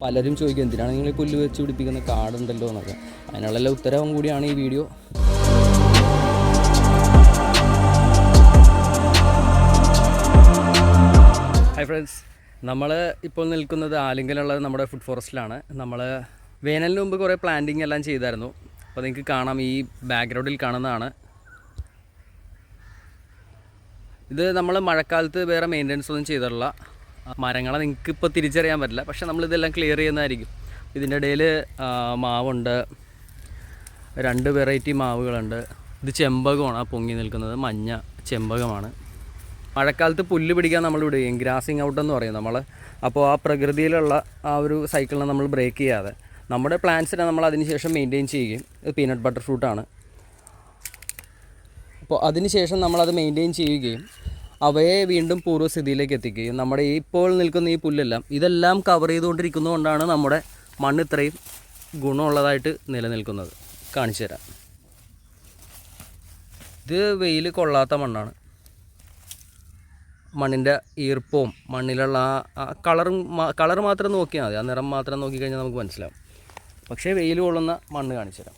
പലരും ചോദിക്കും എന്തിനാണ് നിങ്ങൾ പുല്ല് വെച്ച് പിടിപ്പിക്കുന്ന കാടുണ്ടല്ലോ എന്നൊക്കെ. അതിനുള്ള ഉത്തരവും കൂടിയാണ് ഈ വീഡിയോ. ഹായ് ഫ്രണ്ട്സ് നമ്മൾ ഇപ്പോൾ നിൽക്കുന്നത് ആലിങ്കലുള്ള നമ്മുടെ ഫുഡ് ഫോറസ്റ്റിലാണ് നമ്മൾ വേനലിന് മുമ്പ് കുറേ പ്ലാന്റിങ് എല്ലാം ചെയ്തായിരുന്നു. അപ്പോൾ നിങ്ങൾക്ക് കാണാം ഈ ബാക്ക്ഗ്രൗണ്ടിൽ കാണുന്നതാണ്. ഇത് നമ്മൾ മഴക്കാലത്ത് വേറെ മെയിന്റനൻസ് ഒന്നും ചെയ്തിട്ടുള്ള മരങ്ങളെ നിങ്ങൾക്ക് ഇപ്പോൾ തിരിച്ചറിയാൻ പറ്റില്ല. പക്ഷേ നമ്മളിതെല്ലാം ക്ലിയർ ചെയ്യുന്നതായിരിക്കും. ഇതിന്റെ ഇടയിൽ മാവുണ്ട്. രണ്ട് വെറൈറ്റി മാവുകളുണ്ട്. ഇത് ചെമ്പകമാണ് പൊങ്ങി നിൽക്കുന്നത്. മഞ്ഞ ചെമ്പകമാണ്. മഴക്കാലത്ത് പുല്ല് പിടിക്കാൻ നമ്മൾ വിടുകയും ഗ്രാസിങ് ഔട്ട് എന്ന് പറയും നമ്മൾ അപ്പോൾ ആ പ്രകൃതിയിലുള്ള ആ ഒരു സൈക്കിളിനെ നമ്മൾ ബ്രേക്ക് ചെയ്യാതെ നമ്മുടെ പ്ലാന്റ്സിനെ നമ്മൾ അതിനുശേഷം മെയിന്റെയിൻ ചെയ്യുകയും ഇത് പീനട്ട് ബട്ടർ ഫ്രൂട്ടാണ് അപ്പോൾ അതിനുശേഷം നമ്മളത് മെയിന്റെയിൻ ചെയ്യുകയും അവയെ വീണ്ടും പൂർവസ്ഥിതിയിലേക്ക് എത്തിക്കുകയും നമ്മുടെ ഇപ്പോൾ നിൽക്കുന്ന ഈ പുല്ലെല്ലാം ഇതെല്ലാം കവർ ചെയ്തുകൊണ്ടിരിക്കുന്നതുകൊണ്ടാണ് നമ്മുടെ മണ്ണ് ഇത്രയും ഗുണമുള്ളതായിട്ട് നിലനിൽക്കുന്നത്. കാണിച്ചു തരാം. ഇത് വെയിൽ കൊള്ളാത്ത മണ്ണാണ്. മണ്ണിന്റെ ഈർപ്പവും മണ്ണിലുള്ള ആ കളറും കളർ മാത്രം നോക്കിയാൽ മതി. ആ നിറം മാത്രം നോക്കിക്കഴിഞ്ഞാൽ നമുക്ക് മനസ്സിലാവും. പക്ഷേ വെയിൽ കൊള്ളുന്ന മണ്ണ് കാണിച്ചു തരാം.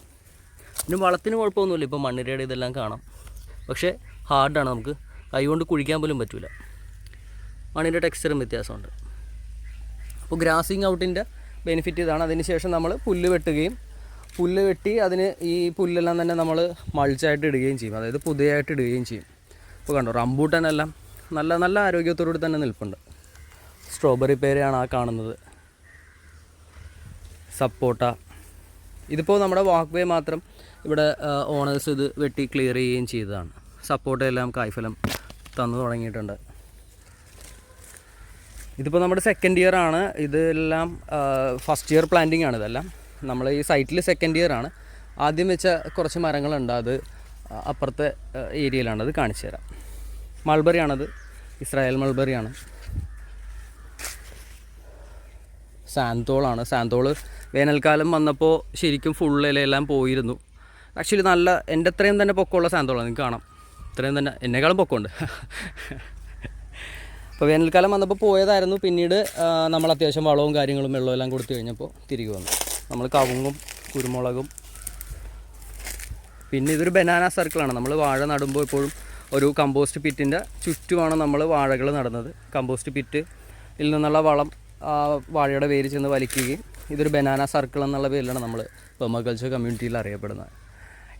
പിന്നെ വളത്തിന് കുഴപ്പമൊന്നുമില്ല. ഇപ്പോൾ മണ്ണിരയുടെ ഇതെല്ലാം കാണാം. പക്ഷേ ഹാർഡാണ് നമുക്ക് കൈകൊണ്ട് കുഴിക്കാൻ പോലും പറ്റില്ല മണ്ണിന്റെ ടെക്സ്ചറും വ്യത്യാസമുണ്ട്. അപ്പോൾ ഗ്രാസിങ് ഔട്ടിന്റെ ബെനിഫിറ്റ് ഇതാണ്. അതിന് ശേഷം നമ്മൾ പുല്ല് വെട്ടുകയും പുല്ല് വെട്ടി അതിന് ഈ പുല്ലെല്ലാം തന്നെ നമ്മൾ മൾച്ചായിട്ട് ഇടുകയും ചെയ്യും. അതായത് പുതിയതായിട്ട് ഇടുകയും ചെയ്യും. ഇപ്പോൾ കണ്ടോ റംബൂട്ടനെല്ലാം നല്ല നല്ല ആരോഗ്യത്തോടുകൂടി തന്നെ നിൽപ്പുണ്ട്. സ്ട്രോബെറി പേരയാണ് ആ കാണുന്നത്. സപ്പോട്ട. ഇതിപ്പോൾ നമ്മുടെ വാക്ക് വേ മാത്രം ഇവിടെ ഓണേഴ്സ് ഇത് വെട്ടി ക്ലിയർ ചെയ്യുകയും ചെയ്തതാണ്. സപ്പോർട്ടെല്ലാം കായ്ഫലം തന്നു തുടങ്ങിയിട്ടുണ്ട്. ഇതിപ്പോൾ നമ്മുടെ സെക്കൻഡ് ഇയർ ആണ്. ഇതെല്ലാം ഫസ്റ്റ് ഇയർ പ്ലാന്റിംഗ് ആണ് ഇതെല്ലാം. നമ്മൾ ഈ സൈറ്റിൽ സെക്കൻഡ് ഇയർ ആണ്. ആദ്യം വെച്ച കുറച്ച് മരങ്ങളുണ്ട്. അത് അപ്പുറത്തെ ഏരിയയിലാണ് അത് കാണിച്ചു തരാം. മൾബറി ആണത്. ഇസ്രായേൽ മൾബറി ആണ്. സാന്തോളാണ് സാന്തോൾ വേനൽക്കാലം വന്നപ്പോൾ ശരിക്കും ഫുൾ ഇലയെല്ലാം പോയിരുന്നു. ആക്ച്വലി നല്ല എന്റെ അത്രയും തന്നെ പൊക്കമുള്ള സാന്തോളാണ് നിങ്ങൾക്ക് കാണാം. ഇത്രയും തന്നെ എന്നെക്കാളും പൊക്കമുണ്ട്. അപ്പോൾ വേനൽക്കാലം വന്നപ്പോൾ പോയതായിരുന്നു. പിന്നീട് നമ്മൾ അത്യാവശ്യം വളവും കാര്യങ്ങളും വെള്ളവും എല്ലാം കൊടുത്തു കഴിഞ്ഞപ്പോൾ തിരികെ വന്നു. നമ്മൾ കവുങ്ങും കുരുമുളകും പിന്നെ ഇതൊരു ബനാന സർക്കിളാണ്. നമ്മൾ വാഴ നടുമ്പോൾ ഇപ്പോഴും ഒരു കമ്പോസ്റ്റ് പിറ്റിന്റെ ചുറ്റുമാണ് നമ്മൾ വാഴകൾ നടുന്നത്. കമ്പോസ്റ്റ് പിറ്റ് ഇതിൽ നിന്നുള്ള വളം വാഴയുടെ വേര് ചെന്ന് വലിക്കുകയും ഇതൊരു ബനാന സർക്കിൾ എന്നുള്ള പേരിലാണ് നമ്മൾ പെർമകൾച്ചർ കമ്മ്യൂണിറ്റിയിൽ അറിയപ്പെടുന്നത്.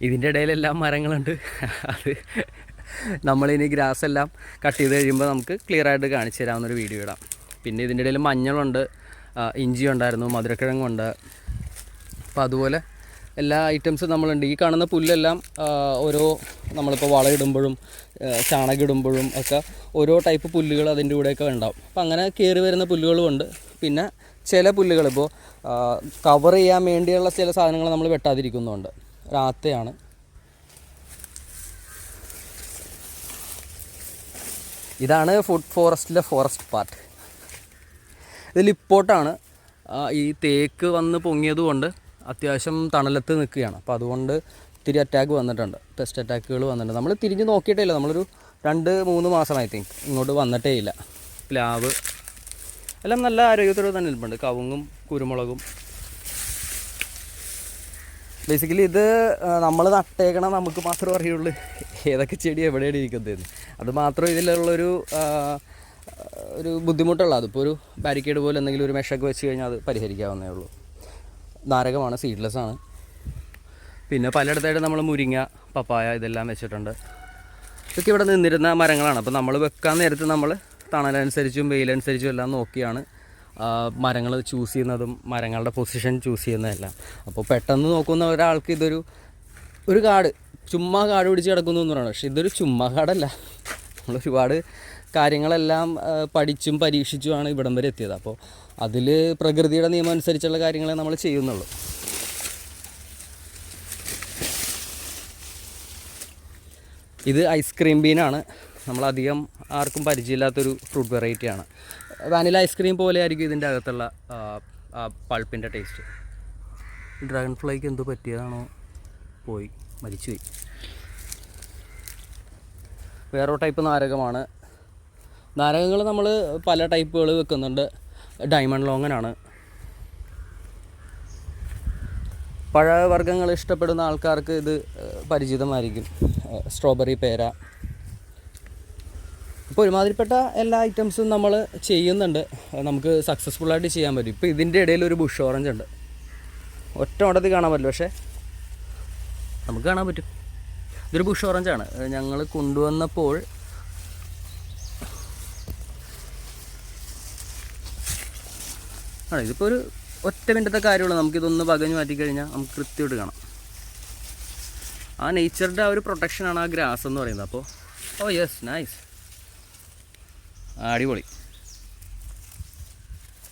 ഇതിന്റെ ഇടയിലെല്ലാം മരങ്ങളുണ്ട്. അത് നമ്മളിനി ഗ്രാസ് എല്ലാം കട്ട് ചെയ്ത് കഴിയുമ്പോൾ നമുക്ക് ക്ലിയർ ആയിട്ട് കാണിച്ചു തരാവുന്നൊരു വീഡിയോ ഇടാം. പിന്നെ ഇതിന്റെ ഇടയിൽ മഞ്ഞളുണ്ട് ഇഞ്ചി ഉണ്ടായിരുന്നു മധുരക്കിഴങ്ങുണ്ട്. അപ്പോൾ അതുപോലെ എല്ലാ ഐറ്റംസും നമ്മളുണ്ട്. ഈ കാണുന്ന പുല്ലെല്ലാം ഓരോ നമ്മളിപ്പോൾ വളമിടുമ്പോഴും ചാണകിടുമ്പോഴും ഒക്കെ ഓരോ ടൈപ്പ് പുല്ലുകൾ അതിന്റെ കൂടെയൊക്കെ ഉണ്ടാവും. അപ്പോൾ അങ്ങനെ കയറി വരുന്ന പുല്ലുകളുമുണ്ട് പിന്നെ ചില പുല്ലുകൾ ഇപ്പോൾ കവർ ചെയ്യാൻ വേണ്ടിയുള്ള ചില സാധനങ്ങൾ നമ്മൾ വെട്ടാതിരിക്കുന്നുണ്ട് രാത്തയാണ് ഇതാണ് ഫുഡ് ഫോറസ്റ്റിലെ ഫോറസ്റ്റ് പാർട്ട് ഇതിലിപ്പോട്ടാണ് ഈ തേക്ക് വന്ന് പൊങ്ങിയതുകൊണ്ട് അത്യാവശ്യം തണലത്ത് നിൽക്കുകയാണ്. അപ്പോൾ അതുകൊണ്ട് ഇത്തിരി അറ്റാക്ക് വന്നിട്ടുണ്ട്. പെസ്റ്റ് അറ്റാക്കുകൾ വന്നിട്ടുണ്ട്. നമ്മൾ തിരിഞ്ഞ് നോക്കിയിട്ടില്ല നമ്മളൊരു രണ്ട് മൂന്ന് മാസം ഐ തിങ്ക് ഇങ്ങോട്ട് വന്നിട്ടേ ഇല്ല. പ്ലാവ്. എല്ലാം നല്ല ആരോഗ്യത്തോടെ തന്നെ നിൽപ്പുണ്ട്. കവുങ്ങും കുരുമുളകും. ബേസിക്കലി ഇത് നമ്മൾ നട്ടേക്കണം നമുക്ക് മാത്രമേ അറിയുള്ളൂ ഏതൊക്കെ ചെടി എവിടെയാണ് ഇരിക്കുന്നതെന്ന് അത് മാത്രം ഇതിലുള്ളൊരു ഒരു ബുദ്ധിമുട്ടുള്ള. അതിപ്പോൾ ഒരു ബാരിക്കേഡ് പോലെ എന്തെങ്കിലും ഒരു മെഷൊക്കെ വെച്ച് കഴിഞ്ഞാൽ അത് പരിഹരിക്കാവുന്നേ ഉള്ളൂ. നാരകമാണ് സീഡ്ലെസ് ആണ്. പിന്നെ പലയിടത്തായിട്ട് നമ്മൾ മുരിങ്ങ പപ്പായ ഇതെല്ലാം വെച്ചിട്ടുണ്ട്. ഇതൊക്കെ ഇവിടെ നിന്നിരുന്ന മരങ്ങളാണ്. അപ്പോൾ നമ്മൾ വെക്കാൻ നേരത്ത് നമ്മൾ തണലനുസരിച്ചും വെയിലനുസരിച്ചും എല്ലാം നോക്കിയാണ് മരങ്ങൾ ചൂസ് ചെയ്യുന്നതും മരങ്ങളുടെ പൊസിഷൻ ചൂസ് ചെയ്യുന്നതെല്ലാം. അപ്പോൾ പെട്ടെന്ന് നോക്കുന്ന ഒരാൾക്ക് ഇതൊരു ഒരു കാട് ചുമ്മാ കാട് പിടിച്ച് കിടക്കുന്നു എന്ന് പറയുന്നത് പക്ഷേ ഇതൊരു ചുമ്മാ കാടല്ല. നമ്മൾ ഒരുപാട് കാര്യങ്ങളെല്ലാം പഠിച്ചും പരീക്ഷിച്ചുമാണ് ഇവിടം വരെ എത്തിയത്. അപ്പോൾ അതിൽ പ്രകൃതിയുടെ നിയമം അനുസരിച്ചുള്ള കാര്യങ്ങളെ നമ്മൾ ചെയ്യുന്നുള്ളൂ. ഇത് ഐസ്ക്രീം ബീനാണ്. നമ്മളധികം ആർക്കും പരിചയമില്ലാത്തൊരു ഫ്രൂട്ട് വെറൈറ്റിയാണ് വാനില ഐസ്ക്രീം പോലെ ആയിരിക്കും ഇതിന്റെ അകത്തുള്ള പൾപ്പിന്റെ ടേസ്റ്റ്. ഡ്രാഗൺ ഫ്ലൈക്ക് എന്തോ പറ്റിയതാണോ? പോയി മരിച്ചുപോയി വേറൊരു ടൈപ്പ് നാരകമാണ്. നാരകങ്ങൾ നമ്മൾ പല ടൈപ്പുകൾ വെക്കുന്നുണ്ട്. ഡയമണ്ട് ലോങ്ങനാണ് പഴവർഗങ്ങൾ ഇഷ്ടപ്പെടുന്ന ആൾക്കാർക്ക് ഇത് പരിചിതമായിരിക്കും. സ്ട്രോബെറി പേര. ഇപ്പോൾ ഒരുമാതിരിപ്പെട്ട എല്ലാ ഐറ്റംസും നമ്മൾ ചെയ്യുന്നുണ്ട്. നമുക്ക് സക്സസ്ഫുൾ ആയിട്ട് ചെയ്യാൻ പറ്റും. ഇപ്പോൾ ഇതിന്റെ ഇടയിൽ ഒരു ബുഷ് ഓറഞ്ച് ഉണ്ട്. ഒറ്റ ഓടത്തിൽ കാണാൻ പറ്റില്ല പക്ഷേ നമുക്ക് കാണാൻ പറ്റും. ഇതൊരു ബുഷ് ഓറഞ്ച് ആണ്. ഞങ്ങൾ കൊണ്ടുവന്നപ്പോൾ ആണ്. ഇതിപ്പോൾ ഒരു ഒറ്റ മിനിറ്റത്തെ കാര്യമുള്ളൂ. നമുക്കിതൊന്ന് പകഞ്ഞു മാറ്റിക്കഴിഞ്ഞാൽ നമുക്ക് കൃത്യമായിട്ട് കാണാം. ആ നേച്ചറിന്റെ ആ ഒരു പ്രൊട്ടക്ഷനാണ് ആ ഗ്രാസ് എന്ന് പറയുന്നത്. അപ്പോൾ ഓ യെസ് നൈസ് അടിപൊളി.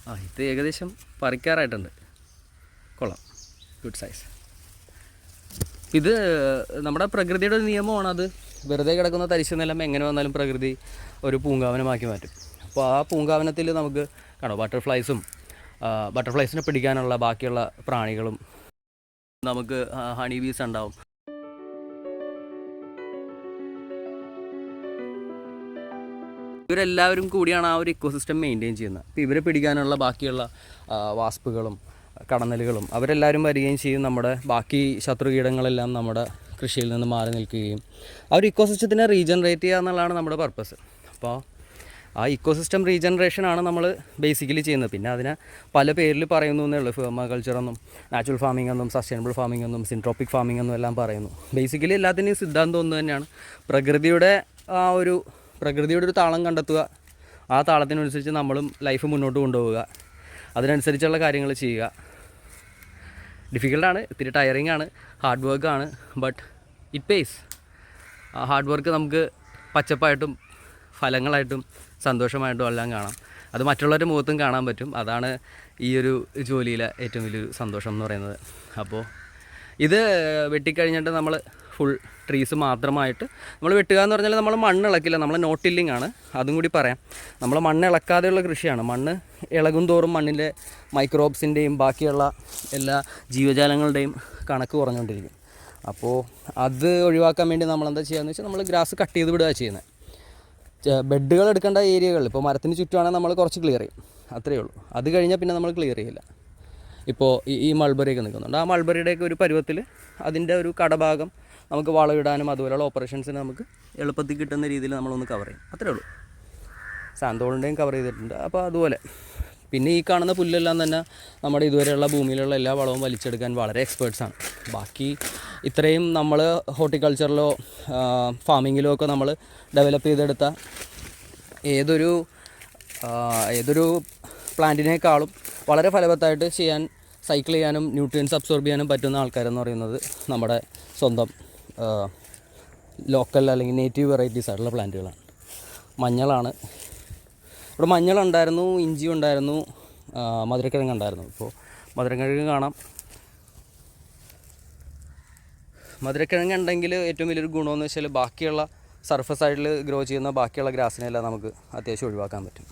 ആ ഇത് ഏകദേശം പറിക്കാറായിട്ടുണ്ട്. കൊള്ളാം. ഗുഡ് സൈസ് ഇത് നമ്മുടെ പ്രകൃതിയുടെ ഒരു നിയമമാണ് അത്. വെറുതെ കിടക്കുന്ന തരിശു നിലം എങ്ങനെ വന്നാലും പ്രകൃതി ഒരു പൂങ്കാവനമാക്കി മാറ്റും. അപ്പോൾ ആ പൂങ്കാവനത്തിൽ നമുക്ക് കാണാം ബട്ടർഫ്ലൈസും ബട്ടർഫ്ലൈസിനെ പിടിക്കാനുള്ള ബാക്കിയുള്ള പ്രാണികളും നമുക്ക് ഹണി ബീസ് ഉണ്ടാവും. ഇവരെല്ലാവരും കൂടിയാണ് ആ ഒരു ഇക്കോസിസ്റ്റം മെയിന്റെയിൻ ചെയ്യുന്നത്. അപ്പോൾ ഇവരെ പിടിക്കാനുള്ള ബാക്കിയുള്ള വാസ്പുകളും കടന്നലുകളും അവരെല്ലാവരും വരികയും ചെയ്യും. നമ്മുടെ ബാക്കി ശത്രുകീടങ്ങളെല്ലാം നമ്മുടെ കൃഷിയിൽ നിന്ന് മാറി നിൽക്കുകയും ആ ഒരു ഇക്കോസിസ്റ്റത്തിനെ റീജനറേറ്റ് ചെയ്യുക എന്നുള്ളതാണ് നമ്മുടെ പർപ്പസ് അപ്പോൾ ആ ഇക്കോസിസ്റ്റം റീജനറേഷനാണ് നമ്മൾ ബേസിക്കലി ചെയ്യുന്നത്. പിന്നെ അതിനെ പല പേരിൽ പറയുന്നു എന്നേ ഉള്ളൂ എന്നും നാച്ചുറൽ ഫാമിംഗ് എന്നും സസ്റ്റൈനബിൾ ഫാമിംഗ് എന്നും സിൻട്രോപ്പിക് ഫാമിംഗ് എന്നും എല്ലാം പറയുന്നു. ബേസിക്കലി എല്ലാത്തിന്റെയും സിദ്ധാന്തം ഒന്ന് തന്നെയാണ്. പ്രകൃതിയുടെ ആ ഒരു പ്രകൃതിയുടെ ഒരു താളം കണ്ടെത്തുക. ആ താളത്തിനനുസരിച്ച് നമ്മളും ലൈഫ് മുന്നോട്ട് കൊണ്ടുപോവുക. അതിനനുസരിച്ചുള്ള കാര്യങ്ങൾ ചെയ്യുക. ഡിഫിക്കൽട്ടാണ് ഇത്തിരി ടയറിങ് ആണ് ഹാർഡ് വർക്കാണ് ബട്ട് ഇറ്റ് പേസ് ആ ഹാർഡ് വർക്ക് നമുക്ക് പച്ചപ്പായിട്ടും ഫലങ്ങളായിട്ടും സന്തോഷമായിട്ടും എല്ലാം കാണാം. അത് മറ്റുള്ളവരുടെ മുഖത്തും കാണാൻ പറ്റും. അതാണ് ഈ ഒരു ജോലിയിലെ ഏറ്റവും വലിയൊരു സന്തോഷം എന്ന് പറയുന്നത്. അപ്പോൾ ഇത് വെട്ടിക്കഴിഞ്ഞിട്ട് നമ്മൾ ഫുൾ ട്രീസ് മാത്രമായിട്ട് നമ്മൾ വെട്ടുക എന്ന് പറഞ്ഞാൽ നമ്മൾ മണ്ണ് ഇളക്കില്ല നമ്മൾ നോട്ട് ആണ്. അതും കൂടി പറയാം. നമ്മൾ മണ്ണ് ഇളക്കാതെയുള്ള കൃഷിയാണ്. മണ്ണ് ഇളകും തോറും മണ്ണിന്റെ മൈക്രോബ്സിന്റെയും ബാക്കിയുള്ള എല്ലാ ജീവജാലങ്ങളുടെയും കണക്ക് കുറഞ്ഞുകൊണ്ടിരിക്കും. അപ്പോൾ അത് ഒഴിവാക്കാൻ വേണ്ടി നമ്മൾ എന്താ ചെയ്യുകയെന്ന് വെച്ചാൽ നമ്മൾ ഗ്രാസ് കട്ട് ചെയ്ത് വിടുക ചെയ്യുന്നത് ബെഡുകൾ എടുക്കേണ്ട ഏരിയകൾ ഇപ്പോൾ മരത്തിന് ചുറ്റുമാണെങ്കിൽ നമ്മൾ കുറച്ച് ക്ലിയർ ചെയ്യും. അത്രയേ ഉള്ളൂ. അത് കഴിഞ്ഞാൽ പിന്നെ നമ്മൾ ക്ലിയർ ചെയ്യില്ല. ഇപ്പോൾ ഈ മൾബറിയൊക്കെ നിൽക്കുന്നുണ്ട്. ആ മൾബറിയുടെയൊക്കെ ഒരു പരുവത്തിൽ അതിന്റെ ഒരു കടഭാഗം നമുക്ക് വളമിടാനും അതുപോലെയുള്ള ഓപ്പറേഷൻസിന് നമുക്ക് എളുപ്പത്തിൽ കിട്ടുന്ന രീതിയിൽ നമ്മളൊന്ന് കവർ ചെയ്യും. അത്രേ ഉള്ളൂ. സാന്തോളിന്റെയും കവർ ചെയ്തിട്ടുണ്ട്. അപ്പോൾ അതുപോലെ. പിന്നെ ഈ കാണുന്ന പുല്ലെല്ലാം തന്നെ നമ്മുടെ ഇതുവരെയുള്ള ഭൂമിയിലുള്ള എല്ലാ വളവും വലിച്ചെടുക്കാൻ വളരെ എക്സ്പേർട്സാണ് ബാക്കി ഇത്രയും നമ്മൾ ഹോർട്ടിക്കൾച്ചറിലോ ഫാമിങ്ങിലോ ഒക്കെ നമ്മൾ ഡെവലപ്പ് ചെയ്തെടുത്ത ഏതൊരു ഏതൊരു പ്ലാന്റിനേക്കാളും വളരെ ഫലവത്തായിട്ട് ചെയ്യാൻ സൈക്കിൾ ചെയ്യാനും ന്യൂട്രിയൻസ് അബ്സോർബ് ചെയ്യാനും പറ്റുന്ന ആൾക്കാരെന്ന് പറയുന്നത് നമ്മുടെ സ്വന്തം ലോക്കൽ അല്ലെങ്കിൽ നേറ്റീവ് വെറൈറ്റീസ് ആയിട്ടുള്ള പ്ലാന്റുകളാണ് മഞ്ഞളാണ്. ഇവിടെ മഞ്ഞളുണ്ടായിരുന്നു ഇഞ്ചി ഉണ്ടായിരുന്നു മധുരക്കിഴങ്ങ് ഉണ്ടായിരുന്നു. ഇപ്പോൾ മധുരക്കിഴങ്ങ് കാണാം. മധുരക്കിഴങ്ങ് ഉണ്ടെങ്കിൽ ഏറ്റവും വലിയൊരു ഗുണമെന്ന് വെച്ചാൽ ബാക്കിയുള്ള സർഫസ് സൈഡിൽ ഗ്രോ ചെയ്യുന്ന ബാക്കിയുള്ള ഗ്രാസിനെല്ലാം നമുക്ക് അത്യാവശ്യം ഒഴിവാക്കാൻ പറ്റും.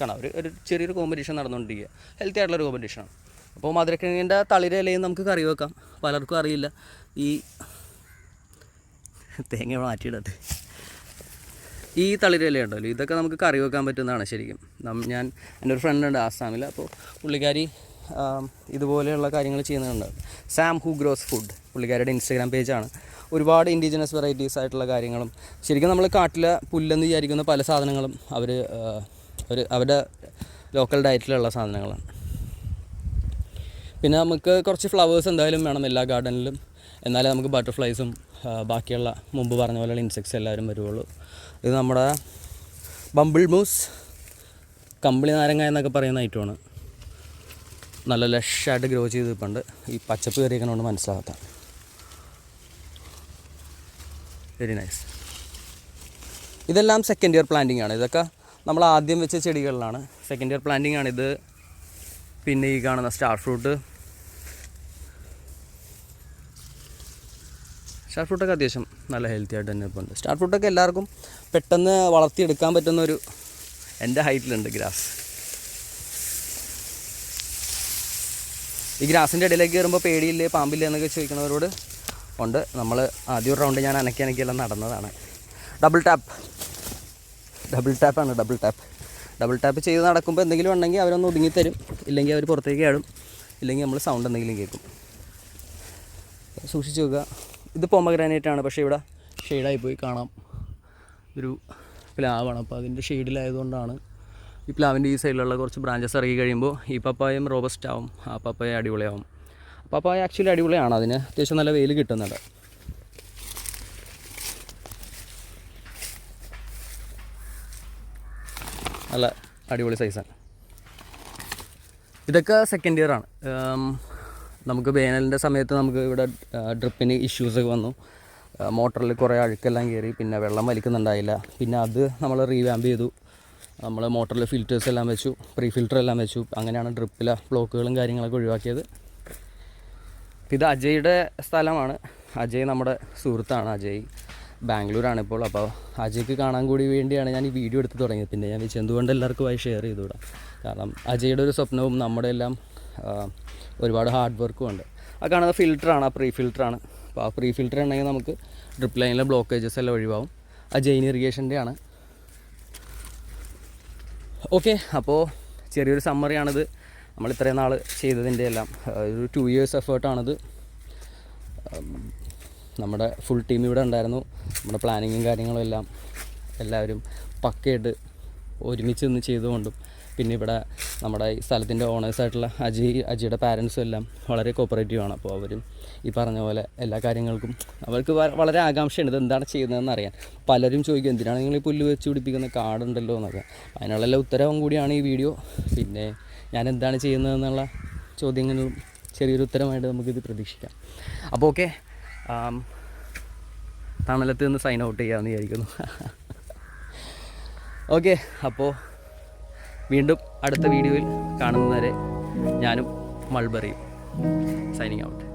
കാണാം ഒരു ഒരു ചെറിയൊരു കോമ്പറ്റീഷൻ നടന്നുകൊണ്ടിരിക്കുക. ഹെൽത്തി ആയിട്ടുള്ളൊരു കോമ്പറ്റീഷനാണ് അപ്പോൾ മധുരക്കിഴങ്ങിന്റെ തളിര ഇലയും നമുക്ക് കറി വെക്കാം. പലർക്കും അറിയില്ല. ഈ തേങ്ങ മാറ്റിയിടത്ത് ഈ തളിര ഇല ഉണ്ടല്ലോ ഇതൊക്കെ നമുക്ക് കറി വെക്കാൻ പറ്റുന്നതാണ് ശരിക്കും. ഞാൻ എന്റെ ഒരു ഫ്രണ്ട് ഉണ്ട് ആസാമിൽ അപ്പോൾ പുള്ളിക്കാരി ഇതുപോലെയുള്ള കാര്യങ്ങൾ ചെയ്യുന്നുണ്ട്. സാം ഹു ഗ്രോസ് ഫുഡ് പുള്ളിക്കാരുടെ ഇൻസ്റ്റാഗ്രാം പേജാണ് ഒരുപാട് ഇൻഡിജിനസ് വെറൈറ്റീസ് ആയിട്ടുള്ള കാര്യങ്ങളും ശരിക്കും നമ്മൾ കാട്ടിലെ പുല്ലെന്ന് വിചാരിക്കുന്ന പല സാധനങ്ങളും അവർ അവർ അവരുടെ ലോക്കൽ ഡയറ്റിലുള്ള സാധനങ്ങളാണ്. പിന്നെ നമുക്ക് കുറച്ച് ഫ്ലവേഴ്സ് എന്തായാലും വേണം എല്ലാ ഗാർഡനിലും എന്നാലേ നമുക്ക് ബട്ടർഫ്ലൈസും ബാക്കിയുള്ള മുമ്പ് പറഞ്ഞ പോലെയുള്ള ഇൻസെക്ട്സ് എല്ലാവരും വരുള്ളൂ ഇത് നമ്മുടെ ബമ്പിൾ മൂസ് കമ്പിളി നാരങ്ങ എന്നൊക്കെ പറയുന്ന ഐറ്റമാണ് നല്ല ലഷായിട്ട് ഗ്രോ ചെയ്ത് നിൽപ്പുണ്ട് ഈ പച്ചപ്പ് കയറിയേക്കണോണ്ട് മനസ്സിലാകാത്ത വെരി നൈസ് ഇതെല്ലാം സെക്കൻഡ് ഇയർ പ്ലാന്റിംഗ് ആണ്. ഇതൊക്കെ നമ്മൾ ആദ്യം വെച്ച ചെടികളിലാണ്. സെക്കൻഡ് ഇയർ പ്ലാന്റിംഗ് ആണിത് പിന്നെ ഈ കാണുന്ന സ്റ്റാർ ഫ്രൂട്ട് സ്റ്റാർ ഫ്രൂട്ടൊക്കെ അത്യാവശ്യം നല്ല ഹെൽത്തി ആയിട്ട് തന്നെ ഇപ്പോൾ ഉണ്ട് സ്റ്റാർ ഫ്രൂട്ടൊക്കെ എല്ലാവർക്കും പെട്ടെന്ന് വളർത്തിയെടുക്കാൻ പറ്റുന്ന ഒരു എന്റെ ഹൈറ്റിലുണ്ട് ഗ്രാസ്. ഈ ഗ്രാസിന്റെ ഇടയിലേക്ക് കയറുമ്പോൾ പേടിയില്ലേ പാമ്പില്ലേ എന്നൊക്കെ ചോദിക്കുന്നവരോട് ഉണ്ട്. നമ്മൾ ആദ്യ റൗണ്ട് ഞാൻ അനക്കി അനക്കിയെല്ലാം നടന്നതാണ്. ഡബിൾ ടാപ്പ് ഡബിൾ ടാപ്പാണ് ഡബിൾ ടാപ്പ് ഡബിൾ ടാപ്പ് ചെയ്ത് നടക്കുമ്പോൾ എന്തെങ്കിലും ഉണ്ടെങ്കിൽ അവരൊന്ന് ഒതുങ്ങിത്തരും. ഇല്ലെങ്കിൽ അവർ പുറത്തേക്ക് ആടും ഇല്ലെങ്കിൽ നമ്മൾ സൗണ്ട് എന്തെങ്കിലും കേൾക്കും. സൂക്ഷിച്ച് നോക്കുക ഇത് പൊമഗ്രാനൈറ്റ് ആണ് പക്ഷേ ഇവിടെ. ഷെയ്ഡായി പോയി കാണാം. ഒരു പ്ലാവാണ്. അപ്പോൾ അതിന്റെ ഷെയ്ഡിലായതുകൊണ്ടാണ് ഈ പ്ലാവിന്റെ ഈ സൈഡിലുള്ള കുറച്ച് ബ്രാഞ്ചസ് ഇറങ്ങി കഴിയുമ്പോൾ ഈ പപ്പായം റോബസ്റ്റ് ആവും. ആ പപ്പായ അടിപൊളിയാവും. പപ്പായ ആക്ച്വലി അടിപൊളിയാണ്. അതിന് അത്യാവശ്യം നല്ല വെയിൽ കിട്ടുന്നുണ്ട്. നല്ല അടിപൊളി സൈസാണ് ഇതൊക്കെ സെക്കൻഡ് ഇയർ ആണ്. നമുക്ക് വേനലിന്റെ സമയത്ത് നമുക്ക് ഇവിടെ ഡ്രിപ്പിന് ഇഷ്യൂസൊക്കെ വന്നു. മോട്ടറിൽ കുറേ അഴുക്കെല്ലാം കയറി പിന്നെ വെള്ളം വലിക്കുന്നുണ്ടായില്ല. പിന്നെ അത് നമ്മൾ റീവാമ്പ് ചെയ്തു. നമ്മൾ മോട്ടറിൽ ഫിൽറ്റേഴ്സ് എല്ലാം വെച്ചു പ്രീ ഫിൽറ്റർ എല്ലാം വെച്ചു. അങ്ങനെയാണ് ഡ്രിപ്പിലെ ബ്ലോക്കുകളും കാര്യങ്ങളൊക്കെ ഒഴിവാക്കിയത്. ഇത് അജയുടെ സ്ഥലമാണ്. അജയ് നമ്മുടെ സുഹൃത്താണ് അജയ്. ബാംഗ്ലൂരാണ് ഇപ്പോൾ. അപ്പോൾ അജയ്ക്ക് കാണാൻ കൂടി വേണ്ടിയാണ് ഞാൻ ഈ വീഡിയോ എടുത്ത് തുടങ്ങിയത്. പിന്നെ ഞാൻ വെച്ച് എന്തുകൊണ്ട് എല്ലാവർക്കുമായി ഷെയർ ചെയ്തുകൂടാ? കാരണം അജയുടെ ഒരു സ്വപ്നവും നമ്മുടെ എല്ലാം ഒരുപാട് ഹാർഡ് വർക്കും ഉണ്ട്. ആ കാണുന്ന ഫിൽറ്ററാണ് ആ പ്രീ ഫിൽറ്ററാണ് അപ്പോൾ ആ പ്രീ ഫിൽറ്റർ ഉണ്ടെങ്കിൽ നമുക്ക് ഡ്രിപ്പ് ലൈനിലെ ബ്ലോക്കേജസ് എല്ലാം ഒഴിവാകും ആ ജെയിൻ ഇറിഗേഷന്റെ ആണ്. ഓക്കെ അപ്പോൾ ചെറിയൊരു സമ്മറിയാണിത് നമ്മൾ ഇത്രയും നാൾ ചെയ്തതിന്റെ എല്ലാം. ഒരു ടു ഇയേഴ്സ് എഫേർട്ടാണിത് നമ്മുടെ ഫുൾ ടീം ഇവിടെ ഉണ്ടായിരുന്നു. നമ്മുടെ പ്ലാനിങ്ങും കാര്യങ്ങളും എല്ലാം എല്ലാവരും പക്കയായിട്ട് ഒരുമിച്ച് നിന്ന് ചെയ്തുകൊണ്ടും പിന്നെ ഇവിടെ നമ്മുടെ ഈ സ്ഥലത്തിന്റെ ഓണേഴ്സായിട്ടുള്ള അജി അജിയുടെ പാരൻസും എല്ലാം വളരെ കോപ്പറേറ്റീവ് ആണ്. അപ്പോൾ അവരും ഈ പറഞ്ഞ പോലെ എല്ലാ കാര്യങ്ങൾക്കും അവർക്ക് വളരെ ആകാംക്ഷയുണ്ട് എന്താണ് ചെയ്യുന്നതെന്ന് അറിയാൻ. പലരും ചോദിക്കും എന്തിനാണ് നിങ്ങൾ ഈ പുല്ല് വെച്ച് പിടിപ്പിക്കുന്ന കാടുണ്ടല്ലോ എന്നൊക്കെ. അതിനുള്ള ഉത്തരവും കൂടിയാണ് ഈ വീഡിയോ പിന്നെ ഞാൻ എന്താണ് ചെയ്യുന്നതെന്നുള്ള ചോദ്യങ്ങളും ചെറിയൊരു ഉത്തരമായിട്ട് നമുക്കിത് പ്രതീക്ഷിക്കാം. അപ്പോൾ ഓക്കെ തണലത്ത് നിന്ന് സൈൻ ഔട്ട് ചെയ്യാമെന്ന് വിചാരിക്കുന്നു. ഓക്കെ അപ്പോൾ വീണ്ടും അടുത്ത വീഡിയോയിൽ കാണുന്നവരെ ഞാനും മൾബറിയും സൈനിങ് ഔട്ട്